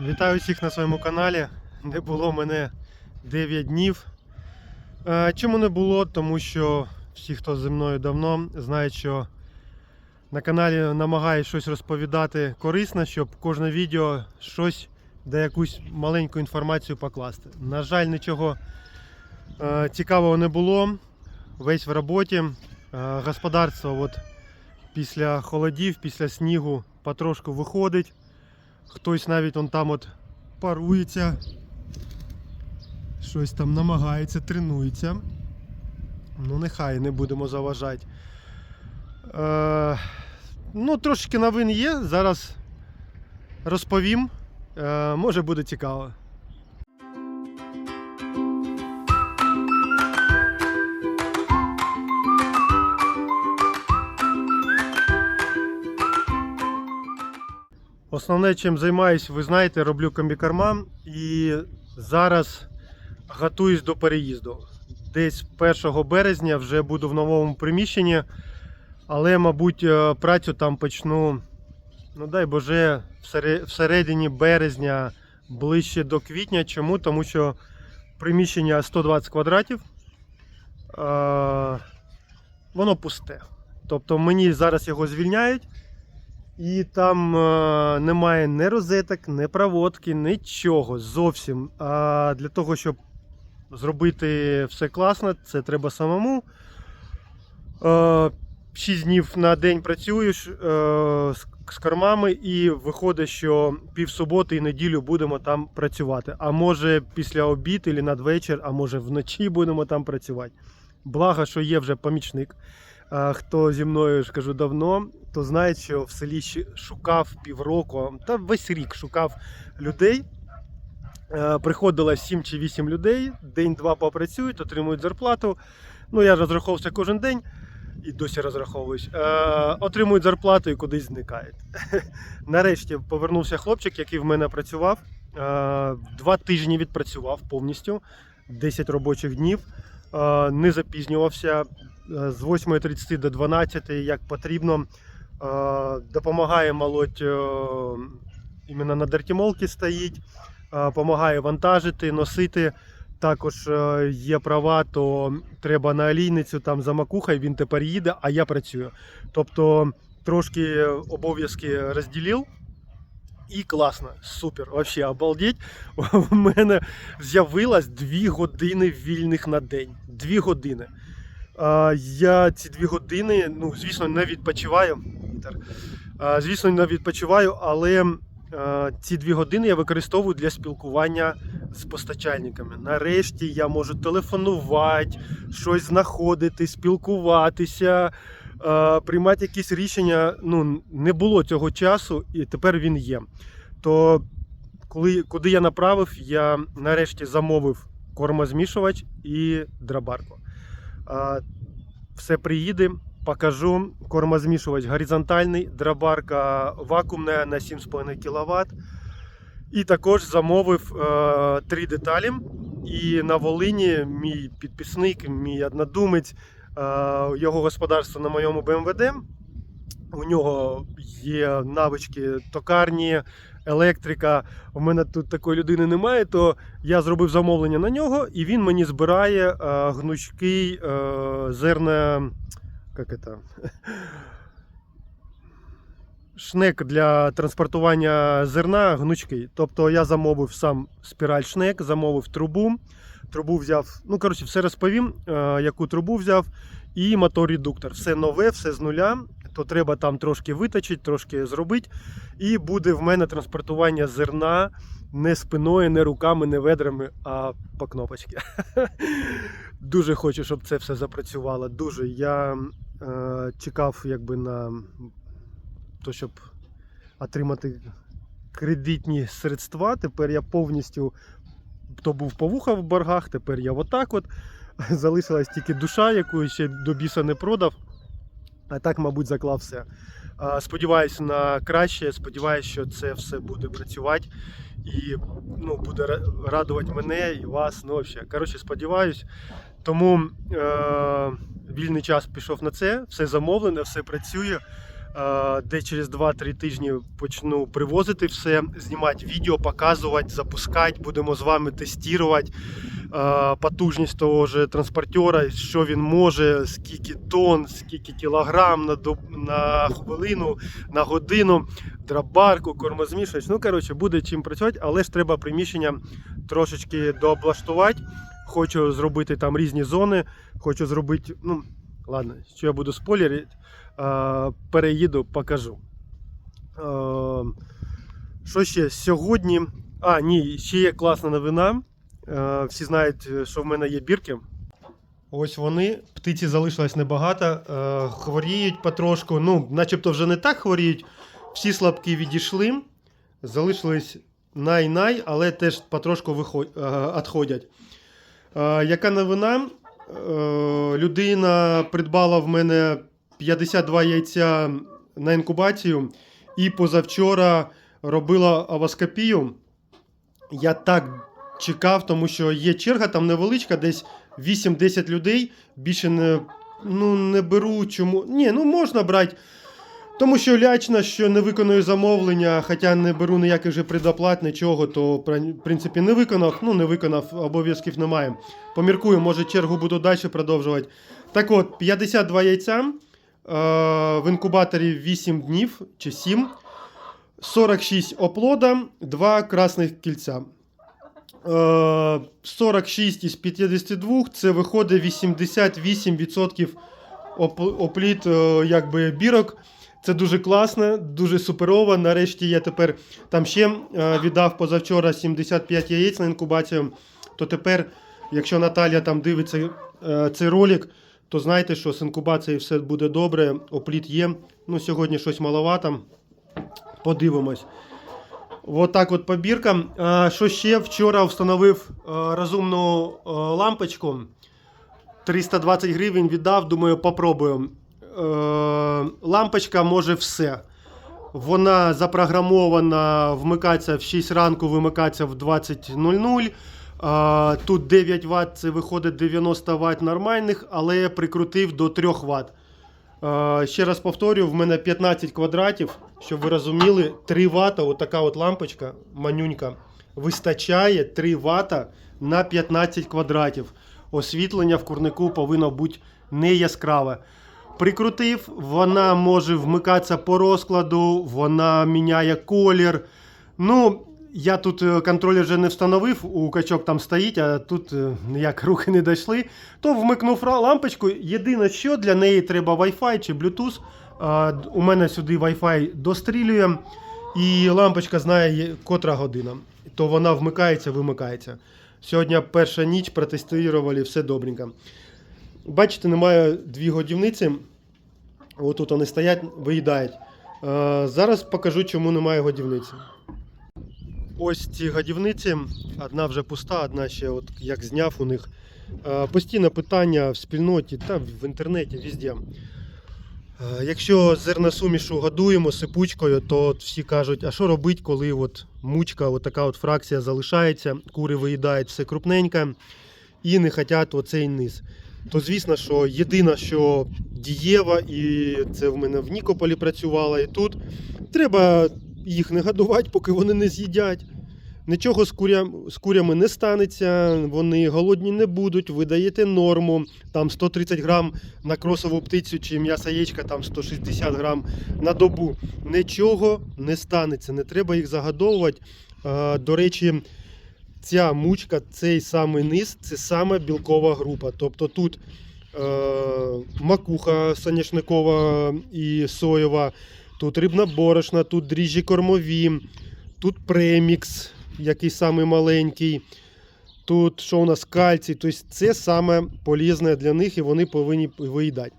Вітаю всіх на своєму каналі. Не було мене 9 днів. Е, Чому не було? Тому що всі, хто зі мною давно, знають, що на каналі намагаюсь щось розповідати корисне, щоб кожне відео щось де якусь маленьку інформацію покласти. На жаль, нічого е, цікавого не було. Весь в роботі. Е, Господарство от після холодів, після снігу потрошку виходить. Хтось навіть он там от парується. Щось там намагається, тренується. Ну, нехай не будемо заважати. Е, ну, трошки новин є. Зараз розповім. Е, може буде цікаво. Основне, чим займаюсь, ви знаєте, роблю комбікорма і зараз готуюсь до переїзду. Десь 1 березня вже буду в новому приміщенні, але, мабуть, е, працю там почну, ну дай Боже, всередині березня, ближче до квітня. Чому? Тому що приміщення 120 квадратів, е, воно пусте. Тобто мені зараз його звільняють. І там е, немає ні розеток, ні проводки, нічого зовсім. А для того, щоб зробити все класно, це треба самому. Е, 6 днів на день працюєш е, з, кормами, і виходить, що півсуботи і неділю будемо там працювати. А може після обід і надвечір, а може вночі будемо там працювати. Благо, що є вже помічник. А хто зі мною ж кажу давно, то знає, що в селі шукав півроку, та весь рік шукав людей. Е, Приходило 7 чи 8 людей, день-два попрацюють, отримують зарплату. Ну, я розраховувався кожен день і досі розраховуюсь. Е, отримують зарплату і кудись зникають. Нарешті повернувся хлопчик, який в мене працював. Е, Два тижні відпрацював повністю, 10 робочих днів. Е, Не запізнювався е, з 8.30 до 12, як потрібно. Допомагає молоть е, іменно на дертімолки стоїть, допомагає вантажити, носити. Також е, є права, то треба на олійницю там за макухою, він тепер їде, а я працюю. Тобто трошки обов'язки розділив. І класно, супер, вообще обалдеть. У мене з'явилось 2 години вільних на день. 2 години. Я ці 2 години, ну, звісно, не відпочиваю. Звісно, не відпочиваю, але ці 2 години я використовую для спілкування з постачальниками. Нарешті я можу телефонувати, щось знаходити, спілкуватися, приймати якісь рішення. Ну, не було цього часу, і тепер він є. То коли, куди я направив, я нарешті замовив кормозмішувач і драбарку. Все приїде. Покажу кормозмішувач горизонтальний, драбарка вакуумна на 7,5 кВт. І також замовив е, три деталі. І на Волині мій підписник, мій однодумець, е, його господарство на моєму БМВД. У нього є навички токарні, електрика. У мене тут такої людини немає, то я зробив замовлення на нього, і він мені збирає е, гнучкий е, зерна. Як це? шнек для транспортування зерна гнучкий. Тобто я замовив сам спіраль шнек, замовив трубу. Трубу взяв, ну коротше, все розповім, е, яку трубу взяв, і мотор-редуктор. Все нове, все з нуля. То треба там трошки виточити, трошки зробити. І буде в мене транспортування зерна не спиною, не руками, не ведрами, а по кнопочці. Дуже хочу, щоб це все запрацювало. Дуже. Я е, чекав якби на то, щоб отримати кредитні средства. Тепер я повністю то був по вуха в боргах, тепер я отак от. Залишилась тільки душа, яку ще до біса не продав. А так, мабуть, заклав все. Сподіваюся на краще. Сподіваюся, що це все буде працювати і ну, буде радувати мене і вас. Ну, взагалі. Коротше, сподіваюсь. Тому е- вільний час пішов на це, все замовлене, все працює. Е, Де через 2-3 тижні почну привозити все, знімати відео, показувати, запускати. Будемо з вами тестувати е, потужність того ж транспортера, що він може, скільки тонн, скільки кілограм на, доб... на хвилину, на годину, драбарку, кормозмішувач. Ну, коротше, буде чим працювати, але ж треба приміщення трошечки дооблаштувати. Хочу зробити там різні зони. Хочу зробити. Ну, ладно, що я буду спойлерити. Е, переїду, покажу. Е, що ще? Сьогодні. А, ні, ще є класна новина. Е, всі знають, що в мене є бірки. Ось вони. Птиці залишилось небагато. Хворіють потрошку. Ну, начебто вже не так хворіють. Всі слабкі відійшли. Залишились най-най, але теж потрошку відходять. Яка новина? Людина придбала в мене 52 яйця на інкубацію і позавчора робила авоскопію. Я так чекав, тому що є черга там невеличка, десь 8-10 людей. Більше не, ну, не беру чому. Ні, ну можна брати. Тому що лячно, що не виконую замовлення, хоча не беру ніяких же предоплат, нічого, то в принципі не виконав. Ну, не виконав, обов'язків немає. Поміркую, може чергу буду далі продовжувати. Так от, 52 яйця в інкубаторі 8 днів чи 7, 46 оплода, 2 красних кільця. Е, 46 із 52 це виходить 88% оп- опліт е, якби, бірок. Це дуже класно, дуже суперово. Нарешті я тепер там ще е, віддав позавчора 75 яєць на інкубацію. То тепер, якщо Наталія там дивиться е, цей ролик, то знайте, що з інкубацією все буде добре, опліт є. Ну, сьогодні щось маловато. Подивимось. От так от побірка. Що ще вчора встановив розумну лампочку. 320 гривень віддав, думаю, попробую. Лампочка може все. Вона запрограмована вмикатися в 6 ранку, вимикатися в 20.00. Тут 9 Вт, це виходить 90 Вт нормальних, але я прикрутив до 3 Вт. Ще раз повторюю, в мене 15 квадратів, щоб ви розуміли, 3 Вт, отака от лампочка, манюнька, вистачає 3 Вт на 15 квадратів. Освітлення в курнику повинно бути не яскраве. Прикрутив, вона може вмикатися по розкладу, вона міняє колір. Ну, я тут е, контролер вже не встановив, у качок там стоїть, а тут е, ніяк руки не дійшли. То вмикнув лампочку. Єдине, що для неї треба Wi-Fi чи Bluetooth. У мене сюди Wi-Fi дострілює, і лампочка знає, котра година. То вона вмикається, вимикається. Сьогодні перша ніч протестували, все добренько. Бачите, немає дві годівниці. Отут вони стоять, виїдають. Зараз покажу, чому немає годівниці. Ось ці годівниці. Одна вже пуста, одна ще, от як зняв у них. Е, постійне питання в спільноті та в інтернеті, везде. Е, Якщо зерносумішу годуємо сипучкою, то от всі кажуть, а що робити, коли от мучка, от така от фракція залишається, кури виїдають все крупненьке і не хочуть оцей низ. То звісно, що єдине, що дієва, і це в мене в Нікополі працювало, і тут треба їх не годувати, поки вони не з'їдять. Нічого з, куря... з курями не станеться, вони голодні не будуть, ви даєте норму, там 130 грам на кросову птицю чи м'ясо яєчка, там 160 грам на добу. Нічого не станеться, не треба їх загодовувати. До речі, ця мучка, цей самий низ, це саме білкова група. Тобто тут е, макуха соняшникова і соєва, тут рибна борошна, тут дріжджі кормові, тут премікс, який самий маленький. Тут що у нас кальцій, тобто це саме полезне для них і вони повинні виїдати.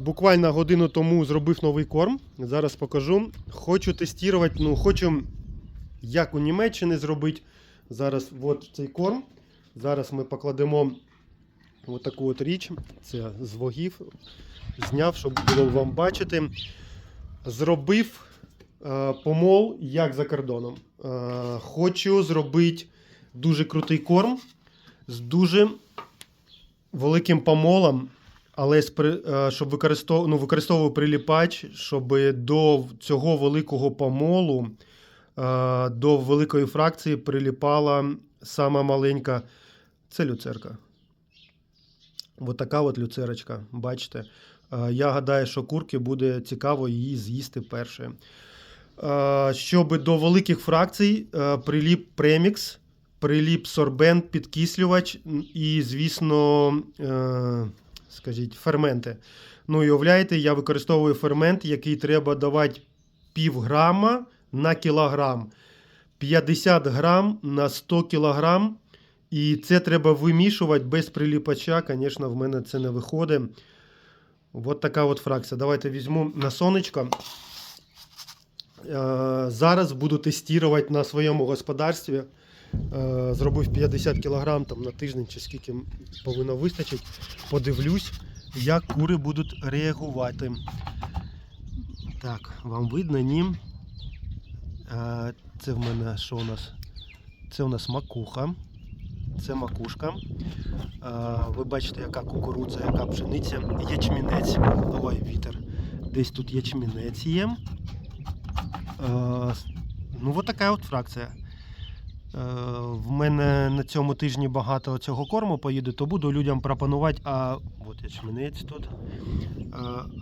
Буквально годину тому зробив новий корм. Зараз покажу. Хочу тестувати, ну, хочу як у Німеччині зробити. Зараз от цей корм. Зараз ми покладемо отаку от річ. Це з вогів. Зняв, щоб було вам бачити. Зробив е, помол, як за кордоном. Е, хочу зробити дуже крутий корм з дуже великим помолом. але е, щоб використов... ну, використовував приліпач, щоб до цього великого помолу, до великої фракції приліпала сама маленька. Це люцерка. От така от люцерочка, бачите. Е, Я гадаю, що курки буде цікаво її з'їсти перше. Е, Щоб до великих фракцій е, приліп премікс, приліп сорбент, підкислювач і, звісно, скажіть, ферменти. Ну уявляєте, я використовую фермент, який треба давати пів грама на кілограм. 50 грам на 100 кілограм. І це треба вимішувати без приліпача. Звісно, в мене це не виходить. От така от фракція. Давайте візьму на сонечко. Е, Зараз буду тестувати на своєму господарстві. Е, Зробив 50 кг там, на тиждень чи скільки повинно вистачити. Подивлюсь, як кури будуть реагувати. Так, вам видно, ні? Е, Це в мене що у нас? Це у нас макуха. Це макушка. Ви бачите, яка кукурудза, яка пшениця, ячмінець. Ой, вітер. Десь тут ячмінець є. Ну, от така от фракція. В мене на цьому тижні багато цього корму поїде, то буду людям пропонувати. А от ячмінець тут.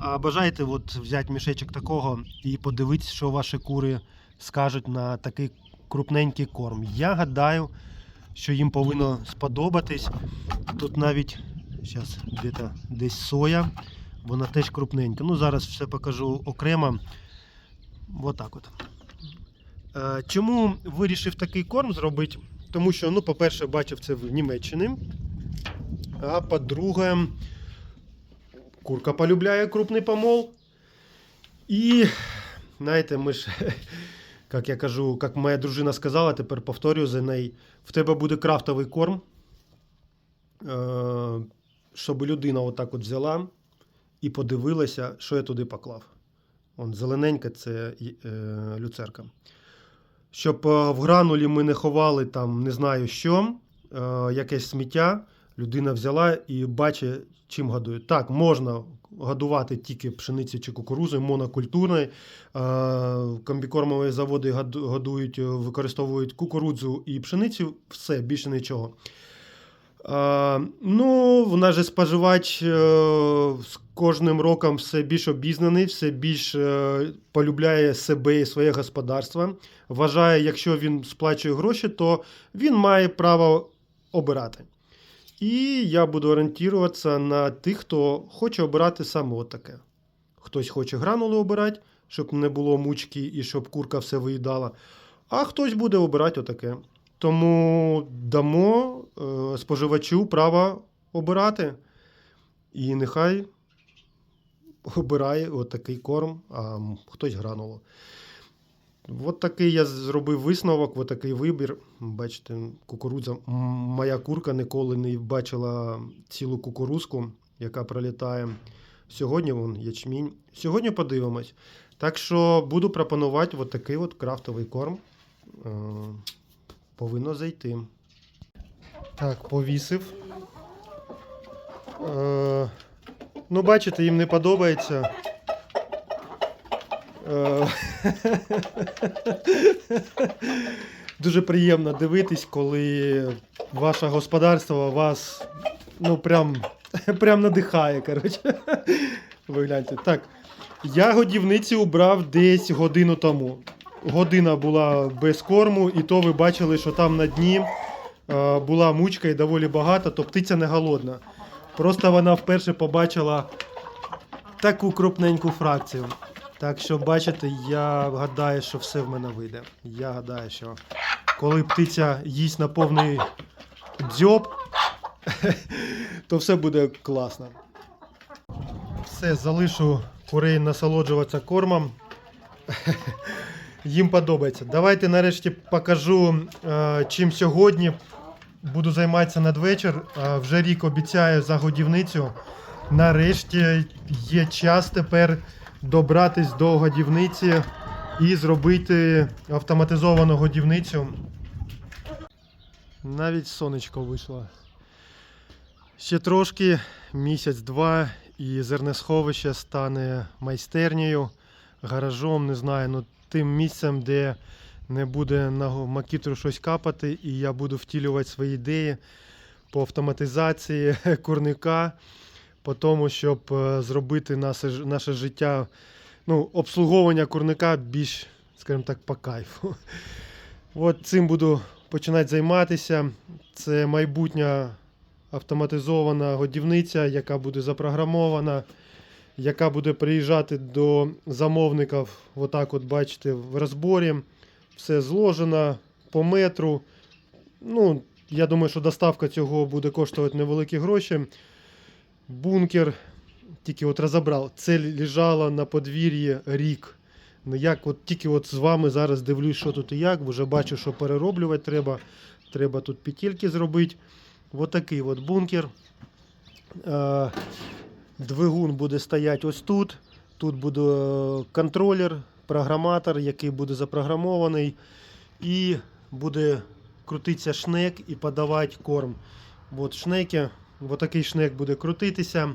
А бажаєте от взяти мішечок такого і подивитися, що ваші кури скажуть на такий крупненький корм. Я гадаю, що їм повинно сподобатись. Тут навіть зараз десь соя, вона теж крупненька. Ну, зараз все покажу окремо. Отак от. Е, Чому вирішив такий корм зробити? Тому що, ну, по-перше, бачив це в Німеччині. А по-друге, курка полюбляє крупний помол. І, знаєте, ми ж, як я кажу, як моя дружина сказала, тепер повторюю за неї, в тебе буде крафтовий корм, е, щоб людина отак от взяла і подивилася, що я туди поклав. Он зелененька це е, люцерка. Щоб е, в гранулі ми не ховали там не знаю що, якесь сміття, людина взяла і бачить, чим годують. Так, можна годувати тільки пшениці чи кукурузою, монокультурної. Е, комбікормові заводи годують, е, використовують кукурудзу і пшеницю, все, більше нічого. Е, ну, в нас же споживач е, з кожним роком все більш обізнаний, все більш полюбляє себе і своє господарство. Вважає, якщо він сплачує гроші, то він має право обирати. І я буду орієнтуватися на тих, хто хоче обирати саме отаке. Хтось хоче гранули обирати, щоб не було мучки і щоб курка все виїдала. А хтось буде обирати отаке. Тому дамо е, споживачу право обирати. І нехай обирає отакий корм, а хтось гранулу. От такий я зробив висновок, от такий вибір. Бачите, кукурудза. Моя курка ніколи не бачила цілу кукурузку, яка пролітає. Сьогодні вон ячмінь. Сьогодні подивимось. Так що буду пропонувати от такий от крафтовий корм. Е, Повинно зайти. Так, повісив. Е, ну, бачите, їм не подобається. Е, Дуже приємно дивитись, коли ваше господарство вас ну прям, прям надихає. Коротше. Ви гляньте. Так, я годівниці убрав десь годину тому. Година була без корму, і то ви бачили, що там на дні е, була мучка і доволі багато, то птиця не голодна. Просто вона вперше побачила таку крупненьку фракцію. Так що, бачите, я гадаю, що все в мене вийде. Я гадаю, що коли птиця їсть на повний дзьоб, то все буде класно. Все, залишу курей насолоджуватися кормом. Їм подобається. Давайте нарешті покажу, е, чим сьогодні буду займатися надвечір. Е, Вже рік обіцяю за годівницю. Нарешті є час тепер добратись до годівниці і зробити автоматизовану годівницю. Навіть сонечко вийшло. Ще трошки, місяць-два, і зернесховище стане майстернею, гаражом, не знаю, ну тим місцем, де не буде на макітру щось капати, і я буду втілювати свої ідеї по автоматизації курника, по тому, щоб е, зробити наше, наше життя, ну, обслуговування курника більш, скажімо так, по кайфу. От цим буду починати займатися. Це майбутня автоматизована годівниця, яка буде запрограмована, яка буде приїжджати до замовників, отак от бачите, в розборі. Все зложено по метру. Ну, я думаю, що доставка цього буде коштувати невеликі гроші. Бункер, тільки от розібрав, це лежало на подвір'ї рік. Ну як от тільки от з вами зараз дивлюсь, що тут і як, вже бачу, що перероблювати треба. Треба тут петельки зробити. Ось такий от бункер. Е, Двигун буде стояти ось тут. Тут буде е, контролер, програматор, який буде запрограмований. І буде крутитися шнек і подавати корм. От шнеки, от такий шнек буде крутитися.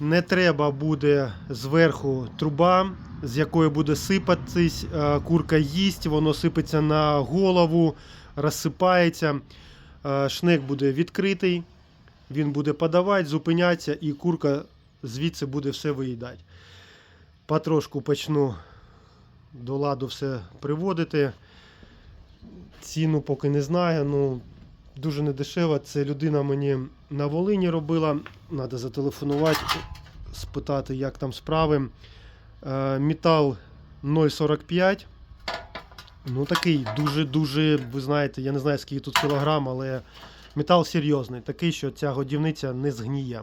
Не треба буде зверху труба, з якої буде сипатись. Е, Курка їсть, воно сипеться на голову, розсипається. Е, Шнек буде відкритий, він буде подавати, зупинятися, і курка звідси буде все виїдати. Потрошку почну до ладу все приводити. Ціну поки не знаю. Ну, дуже недешево. Це людина мені на Волині робила. Треба зателефонувати, спитати, як там справи. Е, Метал 0,45. Ну, такий дуже-дуже, ви знаєте, я не знаю, скільки тут кілограм, але метал серйозний, такий, що ця годівниця не згніє.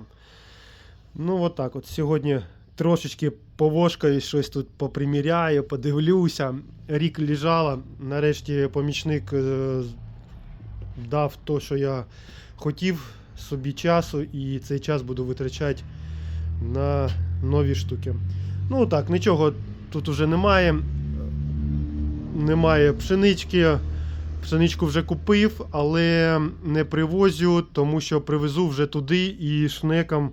Ну, от так от. Сьогодні трошечки повошкаю, щось тут поприміряю, подивлюся. Рік лежала. Нарешті помічник е, дав то, що я хотів собі часу, і цей час буду витрачати на нові штуки. Ну так, нічого тут уже немає. Немає пшенички. Пшеничку вже купив, але не привозю, тому що привезу вже туди і шнекам,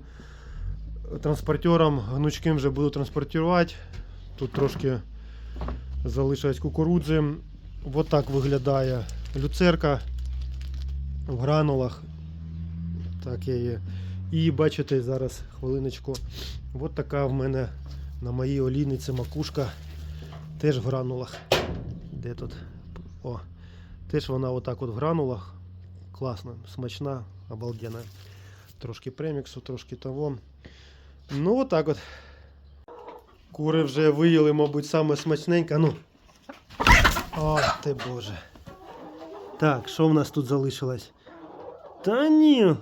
транспортером гнучким вже буду транспортувати. Тут трошки залишилось кукурудзи. Ось так виглядає люцерка в гранулах. Так я є. І бачите, зараз хвилиночку. Ось така в мене на моїй олійниці макушка. Теж в гранулах. Де тут? О, теж вона отак от в гранулах. Класна, смачна, обалденна. Трошки преміксу, трошки того. Ну, отак от. Кури вже виїли, мабуть, саме смачненьке. Ну. О, ти боже. Так, що в нас тут залишилось? Та ні.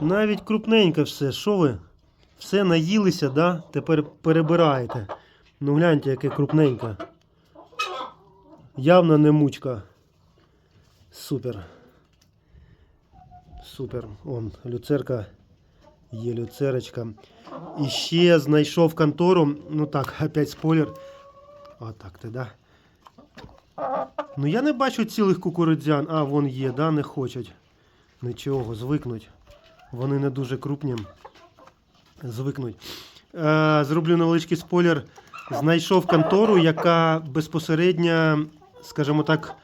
Навіть крупненько все. Що ви? Все наїлися, да? Тепер перебираєте. Ну гляньте, яке крупненьке. Явно не мучка. Супер. Супер. Он, люцерка. Є люцерочка. І ще знайшов контору. Ну так, опять спойлер. Отак ти, да? Ну я не бачу цілих кукурудзян. А, вон є, да, не хочуть. Нічого, звикнуть. Вони не дуже крупні. Звикнуть. Е, зроблю невеличкий спойлер. Знайшов контору, яка безпосередньо, скажімо так,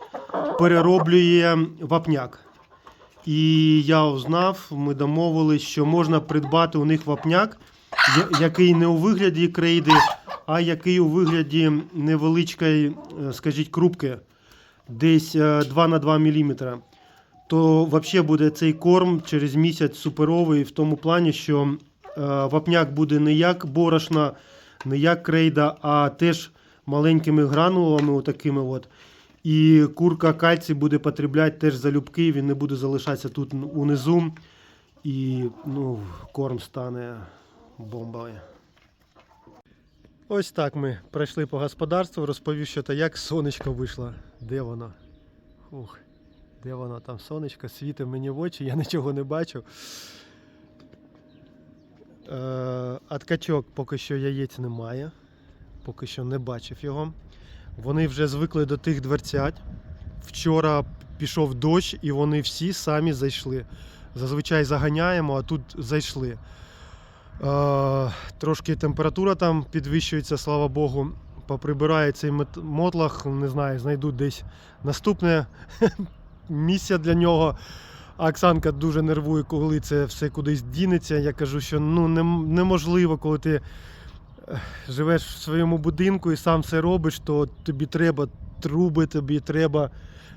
перероблює вапняк. І я узнав, ми домовились, що можна придбати у них вапняк, який не у вигляді крейди, а який у вигляді невеличкої, е, скажіть, крупки, десь е, 2 на 2 мм. То взагалі буде цей корм через місяць суперовий в тому плані, що е, вапняк буде не як борошна, не як крейда, а теж маленькими гранулами, отакими от. І курка кальцій буде потребляти теж залюбки, він не буде залишатися тут унизу. І ну, корм стане бомбою. Ось так ми пройшли по господарству, розповів, що та як сонечко вийшло. Де воно? Ух, де воно там сонечко, світить мені в очі, я нічого не бачу. Е, поки що яєць немає. Поки що не бачив його. Вони вже звикли до тих дверцят. Вчора пішов дощ, і вони всі самі зайшли. Зазвичай заганяємо, а тут зайшли. Трошки температура там підвищується, слава Богу. Поприбирає цей мотлах, не знаю, знайдуть десь наступне місце для нього. Оксанка дуже нервує, коли це все кудись дінеться. Я кажу, що ну, неможливо, коли ти е, живеш в своєму будинку і сам це робиш, то тобі треба труби, тобі треба.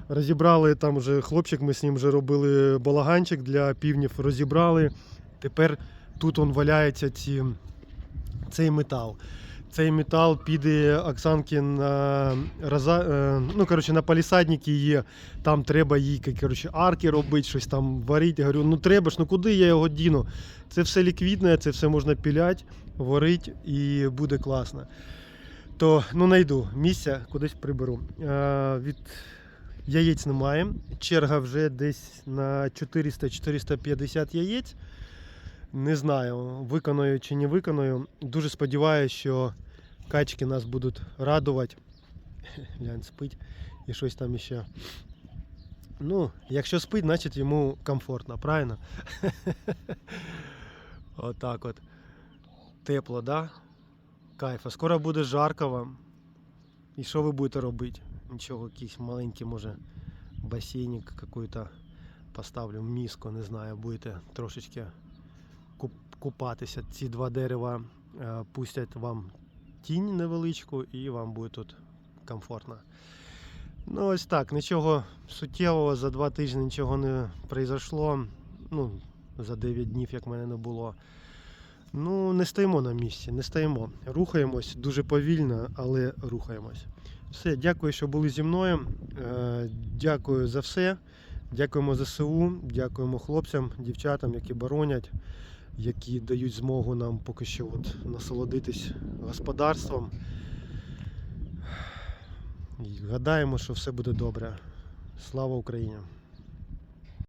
Розібрали там вже хлопчик, ми з ним вже робили балаганчик для півнів, розібрали. Тепер тут он валяється ці, цей метал. Цей метал піде Оксанки на, роза, е, ну, коротше, на палісадники є. Там треба їй коротше, арки робити, щось там варити. Я говорю, ну треба ж, ну куди я його діну? Це все ліквідне, це все можна піляти, варити і буде класно. То ну, знайду місця, кудись приберу. Е, від яєць немає. Черга вже десь на 400-450 яєць. Не знаю, виконую чи не виконую. Дуже сподіваюся, що качки нас будуть радувати. Глянь, спить і щось там іще. Ну, якщо спить, значить йому комфортно, правильно? Отак от. Тепло, да? Кайф. А скоро буде жарко вам. І що ви будете робити? Нічого, якийсь маленький, може, басейник какой-то поставлю, міско, не знаю, будете трошечки купатися. Ці два дерева е, пустять вам тінь невеличку і вам буде тут комфортно. Ну, ось так, нічого суттєвого за два тижні нічого не произошло. Ну, за 9 днів, як мене не було. Ну, не стоїмо на місці, не стоїмо. Рухаємось дуже повільно, але рухаємось. Все, дякую, що були зі мною. Е, Дякую за все. Дякуємо ЗСУ, дякуємо хлопцям, дівчатам, які боронять, які дають змогу нам поки що от насолодитись господарством. І гадаємо, що все буде добре. Слава Україні!